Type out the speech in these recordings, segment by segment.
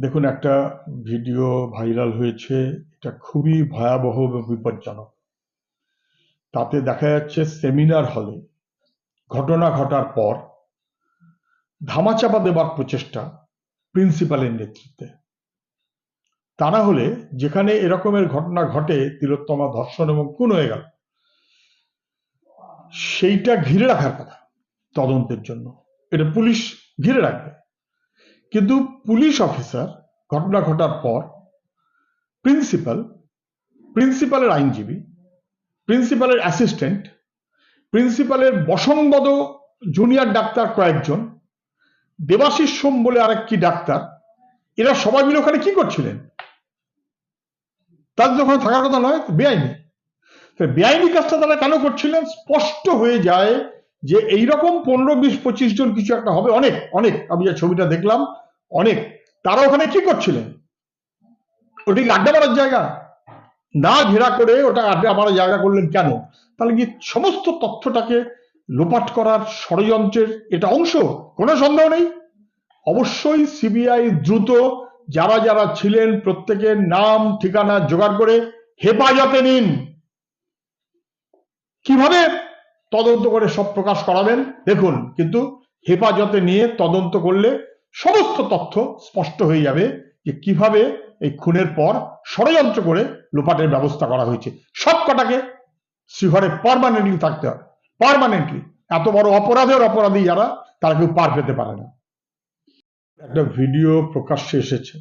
দেখুন, একটা video viral হয়েছে, এটা খুবই ভয়াবহ এবং বিপজ্জনক। তাতে দেখা যাচ্ছে সেমিনার হলে, ঘটনা ঘটার পর ধামাচাপা দেবার প্রচেষ্টা প্রিন্সিপালের নেতৃত্বে। তা না হলে যেখানে এরকমের ঘটনা ঘটে তিলোত্তমা ধর্ষণ এবং খুন হয়ে গেল, সেইটা ঘিরে রাখার কথা তদন্তের জন্য। এটা পুলিশ ঘিরে রাখবে। কিন্তু পুলিশ অফিসার ঘটনা ঘটার পর প্রিন্সিপাল প্রিন্সিপালের আইনজীবী প্রিন্সিপালের অ্যাসিস্ট্যান্ট প্রিন্সিপালের বসংবদ জুনিয়র ডাক্তার কয়েকজন, দেবাশিস সোম বলে আরেক কি ডাক্তার, এরা সবাই মিলে ওখানে কি করছিলেন? তাদের ওখানে থাকার কথা নয় বেআইনি। বেআইনি কাজটা তারা কেন করছিলেন? স্পষ্ট হয়ে যায় যে এইরকম পনেরো, বিশ, পঁচিশ জন কিছু একটা হবে, অনেক অনেক। আমি যে ছবিটা দেখলাম অনেক। তারা ওখানে কি করছিলেন? ওটি আড্ডা মারার জায়গা? না ঘেরা করে ওটা আড্ডা মারার জায়গা করলেন কেন? তাহলে কি সমস্ত তথ্যটাকে লোপাট করার ষড়যন্ত্রের এটা অংশ? কোনো সন্দেহ নেই? অবশ্যই সিবিআই দ্রুত যারা যারা ছিলেন প্রত্যেকের নাম, ঠিকানা জোগাড় করে হেফাজতে নিন। কীভাবে তদন্ত করে সব প্রকাশ করাবেন? দেখুন, কিন্তু হেফাজতে নিয়ে তদন্ত করলে সমস্ত তথ্য স্পষ্ট হয়ে যাবে যে কীভাবে এই খুনের পর ষড়যন্ত্র করে লোপাটের ব্যবস্থা করা হয়েছে। সব কটাকে শিহরে পারমানেন্টলি থাকতে হবে। পারমানেন্টলি এত বড় অপরাধের অপরাধী যারা, তারা কেউ পার পেতে পারে না। একটা ভিডিও প্রকাশ্যে এসেছে।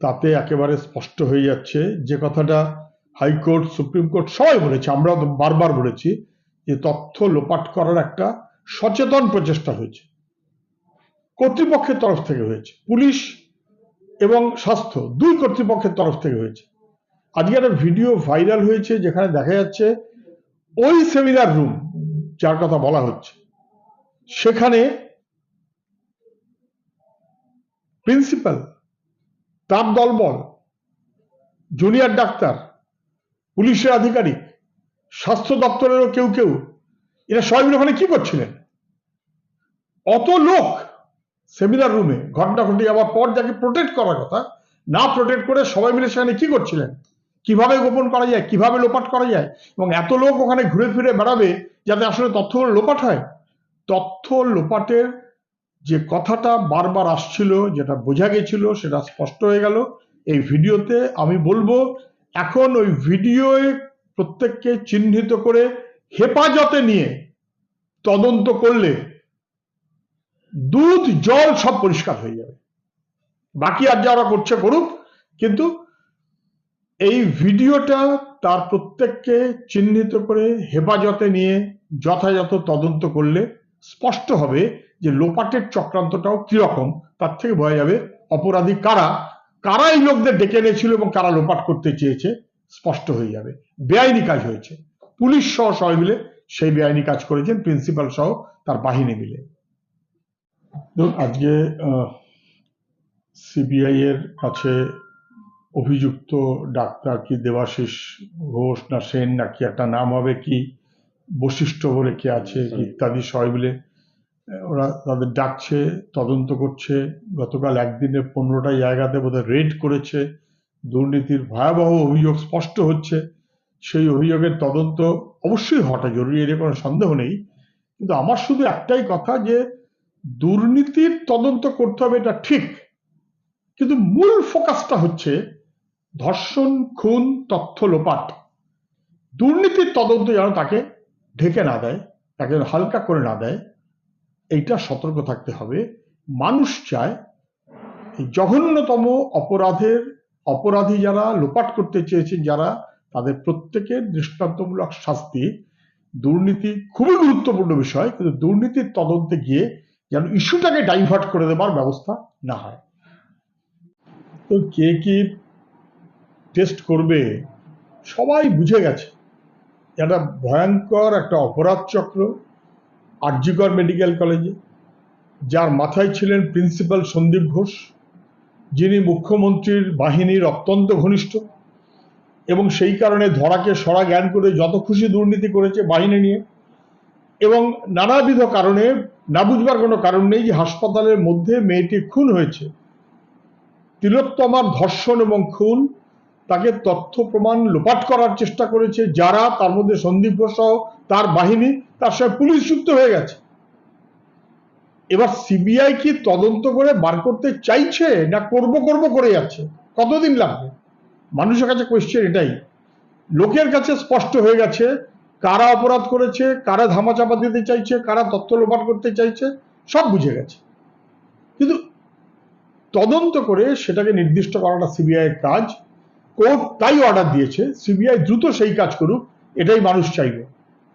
তাতে একেবারে স্পষ্ট হয়ে যাচ্ছে যে কথাটা হাইকোর্ট, সুপ্রিম কোর্ট সবাই বলেছে, আমরা বারবার বলেছি যে তথ্য লোপাট করার একটা সচেতন প্রচেষ্টা হয়েছে। কর্তৃপক্ষের তরফ থেকে হয়েছে, পুলিশ এবং স্বাস্থ্য, দুই কর্তৃপক্ষের তরফ থেকে হয়েছে। আজকে একটা ভিডিও ভাইরাল হয়েছে যেখানে দেখা যাচ্ছে ওই সেমিনার রুম, যার কথা বলা হচ্ছে, সেখানে প্রিন্সিপাল তার দলবল, জুনিয়র ডাক্তার, পুলিশের আধিকারিক, স্বাস্থ্য দপ্তরেরও কেউ কেউ, এরা সবাই মিলে ওখানে কি করছিলেন? অত লোক সেমিনার রুমে ঘটনা ঘটে যাওয়ার পর যাকে প্রোটেক্ট করার কথা, না প্রোটেক্ট করে সবাই মিলে সেখানে কি করছিলেন? কীভাবে গোপন করা যায়? কীভাবে লোপাট করা যায়? এবং এত লোক ওখানে ঘুরে ফিরে বেড়াবে যাতে আসলে তথ্যগুলো লোপাট হয়? তথ্য লোপাটের যে কথাটা বারবার আসছিল, যেটা বোঝা গেছিল, সেটা স্পষ্ট হয়ে গেল। এই ভিডিওতে আমি বলব, এখন ওই ভিডিওয়ে প্রত্যেককে চিহ্নিত করে হেফাজতে নিয়ে তদন্ত করলে দুধ, জল সব পরিষ্কার হয়ে যাবে। বাকি আর যারা করছে করুক, কিন্তু এই ভিডিওটা তার প্রত্যেককে চিহ্নিত করে হেফাজতে নিয়ে যথাযথ তদন্ত করলে স্পষ্ট হবে যে লোপাটের চক্রান্তটাও কীরকম, তার থেকে বোঝা যাবে অপরাধী কারা কারা এই লোকদের ডেকে এনেছিল এবং কারা লোপাট করতে চেয়েছে, স্পষ্ট হয়ে যাবে। বেআইনি কাজ হয়েছে। পুলিশ সহ সবাই মিলে সেই বেআইনি কাজ করেছেন, প্রিন্সিপাল সহ তার বাহিনী মিলে। ধরুন আজকে সিবিআই এর কাছে অভিযুক্ত ডাক্তার কি দেবাশিস ঘোষ না সেন না কি একটা নাম হবে কি বৈশিষ্ট্য বলে কি আছে ইত্যাদি সবাই মিলে ওরা তাদের ডাকছে তদন্ত করছে গতকাল একদিনে পনেরোটা জায়গাতে বোধহয় রেড করেছে দুর্নীতির ভয়াবহ অভিযোগ স্পষ্ট হচ্ছে সেই অভিযোগের তদন্ত অবশ্যই হওয়াটা জরুরি এর কোনো সন্দেহ নেই কিন্তু আমার শুধু একটাই কথা যে দুর্নীতির তদন্ত করতে হবে, এটা ঠিক। কিন্তু মূল ফোকাসটা হচ্ছে ধর্ষণ, খুন, তথ্য লোপাট। দুর্নীতির তদন্ত যেন তাকে ঢেকে না দেয়, তাকে হালকা করে না দেয়, এইটা সতর্ক থাকতে হবে। মানুষ চায় এই জঘন্যতম অপরাধের, অপরাধী যারা লোপাট করতে চেয়েছেন, যারা তাদের প্রত্যেকের দৃষ্টান্তমূলক শাস্তি। দুর্নীতি খুবই গুরুত্বপূর্ণ বিষয়, কিন্তু দুর্নীতির তদন্তে গিয়ে যেন ইস্যুটাকে ডাইভার্ট করে দেবার ব্যবস্থা না হয়। তো কে কি টেস্ট করবে, সবাই বুঝে গেছে। একটা ভয়ঙ্কর একটা অপরাধ চক্র আরজিকর মেডিকেল কলেজে, যার মাথায় ছিলেন প্রিন্সিপাল সন্দীপ ঘোষ, যিনি মুখ্যমন্ত্রীর বাহিনীর অত্যন্ত ঘনিষ্ঠ এবং সেই কারণে ধরাকে সরা জ্ঞান করে যত খুশি দুর্নীতি করেছে বাহিনী নিয়ে এবং নানাবিধ কারণে, না বুঝবার কোনো কারণ নেই যে হাসপাতালের মধ্যে মেয়েটি খুন হয়েছে। তিলোত্তমার ধর্ষণ এবং খুন তাকে তথ্য প্রমাণ লোপাট করার চেষ্টা করেছে যারা, তার মধ্যে সন্দীপ সহ তার বাহিনী, তার সঙ্গে পুলিশ যুক্ত হয়ে গেছে। এবার সিবিআই কি তদন্ত করে বার করতে চাইছে না করব করব করে যাচ্ছে? কতদিন লাগবে? মানুষের কাছে কোয়েশ্চেন এটাই। লোকের কাছে স্পষ্ট হয়ে গেছে কারা অপরাধ করেছে, কারা ধামাচাপা দিতে চাইছে, কারা তথ্য লোপাট করতে চাইছে, সব বুঝে গেছে। কিন্তু তদন্ত করে সেটাকে নির্দিষ্ট করাটা সিবিআই এর কাজ, কোর্ট তাই অর্ডার দিয়েছে, সিবিআই দ্রুত সেই কাজ করুক, এটাই মানুষ চাইবে,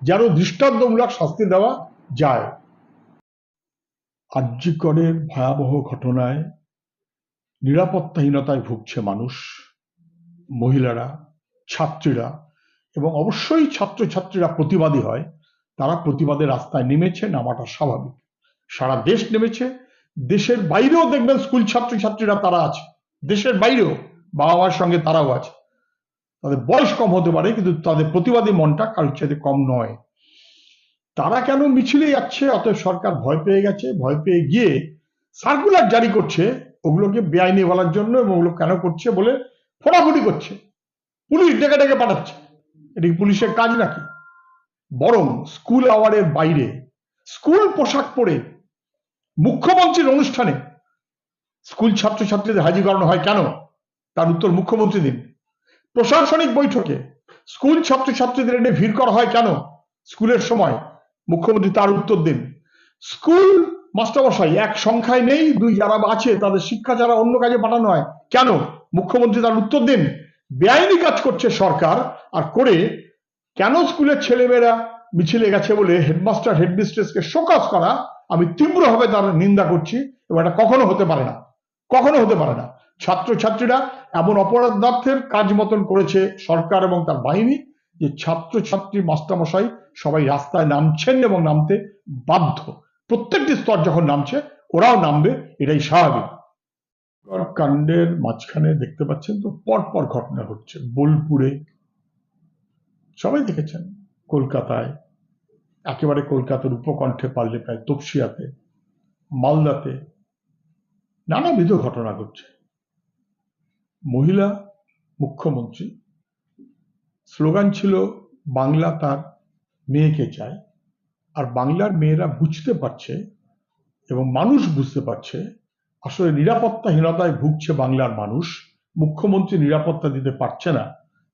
যেন দৃষ্টান্তমূলক শাস্তি দেওয়া যায়। আর্যিকরের ভয়াবহ ঘটনায় নিরাপত্তাহীনতায় ভুগছে মানুষ, মহিলারা, ছাত্রীরা এবং অবশ্যই ছাত্রছাত্রীরা প্রতিবাদী হয়। তারা প্রতিবাদের রাস্তায় নেমেছে, নামাটা স্বাভাবিক। সারা দেশ নেমেছে। দেশের বাইরেও দেখবেন স্কুল ছাত্রছাত্রীরা তারা আছে। দেশের বাইরেও বাবা মার সঙ্গে তারাও আছে। তাদের বয়স কম হতে পারে, কিন্তু তাদের প্রতিবাদী মনটা কারোর চাইতে কম নয়। তারা কেন মিছিলে যাচ্ছে, অতএব সরকার ভয় পেয়ে গেছে। ভয় পেয়ে গিয়ে সার্কুলার জারি করছে, ওগুলোকে বেআইনি বলার জন্য এবং ওগুলো কেন করছে বলে ফোটাফুটি করছে। পুলিশ ডেকে ডেকে পাঠাচ্ছে। এটা পুলিশের কাজ নাকি? বরং স্কুল আওয়ারের বাইরে স্কুল পোশাক পরে মুখ্যমন্ত্রীর অনুষ্ঠানে স্কুল ছাত্রছাত্রীদের হাজির করানো হয় কেন? তার উত্তর মুখ্যমন্ত্রী দিন। প্রশাসনিক বৈঠকে স্কুল ছাত্রছাত্রীদের এনে ভিড় করা হয় কেন? স্কুলের সময় মুখ্যমন্ত্রী তার উত্তর দিন। স্কুল মাস্টারমশাই, এক সংখ্যায় নেই, দুই যারা আছে তাদের শিক্ষা যারা অন্য কাজে পাঠানো হয়। কেন? মুখ্যমন্ত্রী তার উত্তর দিন। বেআইনি কাজ করছে সরকার আর করে কেন স্কুলের ছেলেমেয়েরা মিছিলে গেছে বলে হেডমাস্টার, হেডমিস্ট্রেসকে শোকাজ করা আমি তীব্রভাবে তার নিন্দা করছি এবং এটা কখনো হতে পারে না, কখনো হতে পারে না। ছাত্রছাত্রীরা এমন অপরাধার্থের কাজ মতন করেছে সরকার এবং তার বাহিনী যে ছাত্রছাত্রী মাস্টারমশাই সবাই রাস্তায় নামছেন এবং নামতে বাধ্য। প্রত্যেকটি স্তর যখন নামছে, ওরাও নামবে, এটাই স্বাভাবিক। কাণ্ডের মাঝখানে দেখতে পাচ্ছেন তো পরপর ঘটনা ঘটছে। বোলপুরে সবাই দেখেছেন কলকাতায়। একেবারে কলকাতার উপকণ্ঠে পারলে প্রায় তপসিয়াতে, মালদাতে নানাবিধ ঘটনা ঘটছে। মহিলা মুখ্যমন্ত্রী, স্লোগান ছিল, বাংলা তার মেয়েকে চায়। আর বাংলার মেয়েরা বুঝতে পারছে এবং মানুষ বুঝতে পারছে আসলে নিরাপত্তাহীনতায় ভুগছে বাংলার মানুষ। মুখ্যমন্ত্রী নিরাপত্তা দিতে পারছে না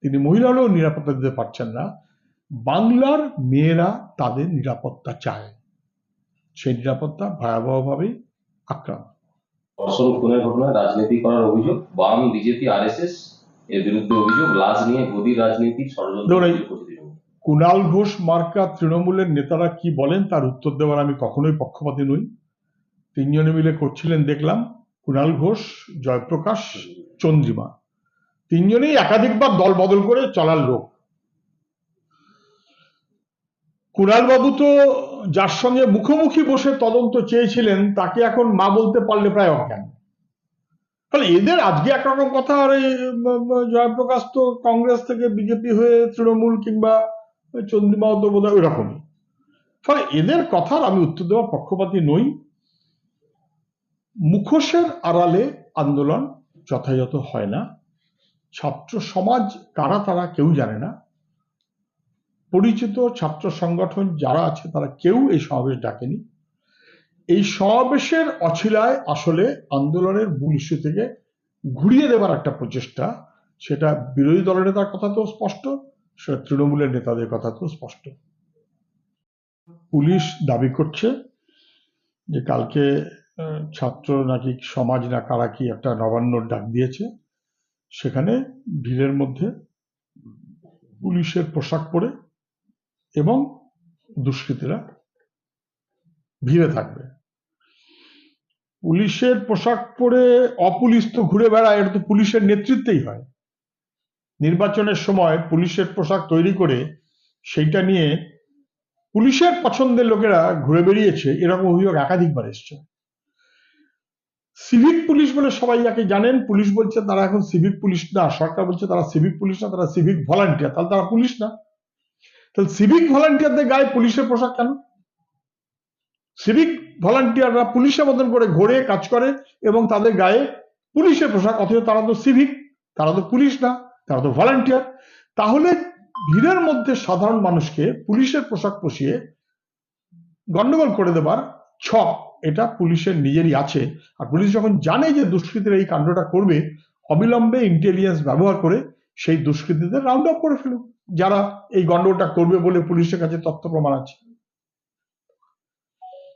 তিনি মহিলা হলেও নিরাপত্তা দিতে পারছেন না। বাংলার মেয়েরা তাদের নিরাপত্তা চায়। সেই নিরাপত্তা ভয়াবহভাবেই আক্রান্ত। ধর্ষণ খুনের ঘটনায় রাজনীতি করার অভিযোগ বাম বিজেপি আরএসএস এর বিরুদ্ধে অভিযোগ লাশ নিয়ে গদি রাজনীতির ষড়যন্ত্র। কুণাল ঘোষ মার্কা তৃণমূলের নেতারা কি বলেন তার উত্তর দেওয়ার আমি কখনোই পক্ষপাতী নই। তিনজনে মিলে করছিলেন, দেখলাম কুণাল ঘোষ, জয়প্রকাশ, চন্দ্রিমা। তিনজনেই একাধিকবার দল বদল করে চলার লোক। কুণাল বাবু তো যার সঙ্গে মুখোমুখি বসে তদন্ত চেয়েছিলেন, তাকে এখন মা বলতে পারলে প্রায় অজ্ঞান। ফলে এদের আজকে একরকম কথা, আর এই জয়প্রকাশ তো কংগ্রেস থেকে বিজেপি হয়ে তৃণমূল কিংবা চন্দ্রিমাও তো বোধ হয় ওইরকমই ফলে এদের কথার আমি উত্তর দেওয়ার পক্ষপাতী নই। মুখোশের আড়ালে আন্দোলন যথাযথ হয় না। ছাত্র সমাজ কারা তারা কেউ জানে না। পরিচিত ছাত্র সংগঠন যারা আছে তারা কেউ এই সমাবেশ ডাকেনি। এই সমাবেশের অছিলায় আসলে আন্দোলনের মূল ইস্যু থেকে ঘুরিয়ে দেবার একটা প্রচেষ্টা, সেটা বিরোধী দলের নেতার কথা তো স্পষ্ট, সেটা তৃণমূলের নেতাদের কথা তো স্পষ্ট। পুলিশ দাবি করছে যে কালকে ছাত্র নাকি সমাজ না, কারা কি একটা নবান্নর ডাক দিয়েছে, সেখানে ভিড়ের মধ্যে পুলিশের পোশাক পরে এবং দুষ্কৃতীরা ভিড়ে থাকবে। পুলিশের পোশাক পরে অপুলিশ তো ঘুরে বেড়ায়, এটা তো পুলিশের নেতৃত্বেই হয়। নির্বাচনের সময় পুলিশের পোশাক তৈরি করে সেইটা নিয়ে পুলিশের পছন্দের লোকেরা ঘুরে বেরিয়েছে এরকম অভিযোগ একাধিকবার এসছে। সিভিক পুলিশ বলে সবাই যাকে জানেন, পুলিশ বলছে তারা এখন সিভিক পুলিশ না, সরকার বলছে তারা সিভিক পুলিশ না, তারা সিভিক ভলান্টিয়ার, তাহলে তারা পুলিশ না? তাহলে সিভিক ভলান্টিয়ারদের গায়ে পুলিশের পোশাক কেন? সিভিক ভলান্টিয়াররা পুলিশের মতন করে ঘোরে, কাজ করে এবং তাদের গায়ে পুলিশের পোশাক, অথচ তারা তো সিভিক, তারা তো পুলিশ না, তারা তো ভলান্টিয়ার। তাহলে ভিড়ের মধ্যে সাধারণ মানুষকে পুলিশের পোশাক পশিয়ে গন্ডগোল করে দেবার ছক এটা পুলিশের নিজেরই আছে। আর পুলিশ যখন জানে যে দুষ্কৃতীরা এই কাণ্ডটা করবে, অবিলম্বে ইন্টেলিজেন্স ব্যবহার করে সেই দুষ্কৃতীদের রাউন্ড আপ করে ফেলুক। যারা এই গন্ডগোলটা করবে বলে পুলিশের কাছে তথ্য প্রমাণ আছে।